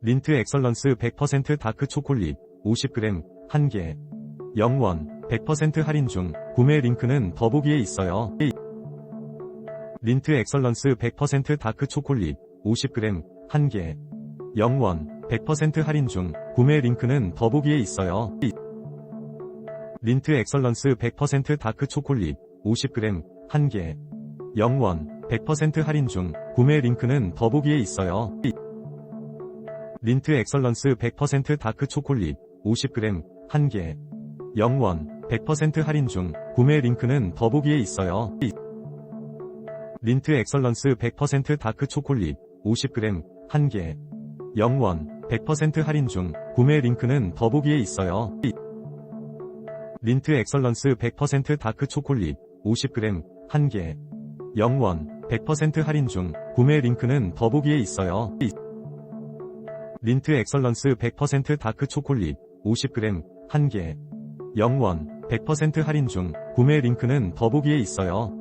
린트 엑설런스 100% 다크 초콜릿 50g 1개 0원 100% 할인 중 구매 링크는 더보기에 있어요. 린트 엑설런스 100% 다크 초콜릿 50g 1개 0원 100% 할인 중 구매 링크는 더보기에 있어요. 린트 엑설런스 100% 다크 초콜릿 50g 1개 0원 100% 할인 중 구매 링크는 더보기에 있어요. 린트 엑설런스 100% 다크 초콜릿 50g 1개 0원 100% 할인 중 구매 링크는 더보기에 있어요. 린트 엑설런스 100% 다크 초콜릿 50g 1개 0원 100% 할인 중 구매 링크는 더보기에 있어요. 린트 엑설런스 100% 다크 초콜릿 50g 1개 0원 100% 할인 중 구매 링크는 더보기에 있어요. 린트 엑설런스 100% 다크 초콜릿 50g 1개 0원 100% 할인 중 구매 링크는 더보기에 있어요.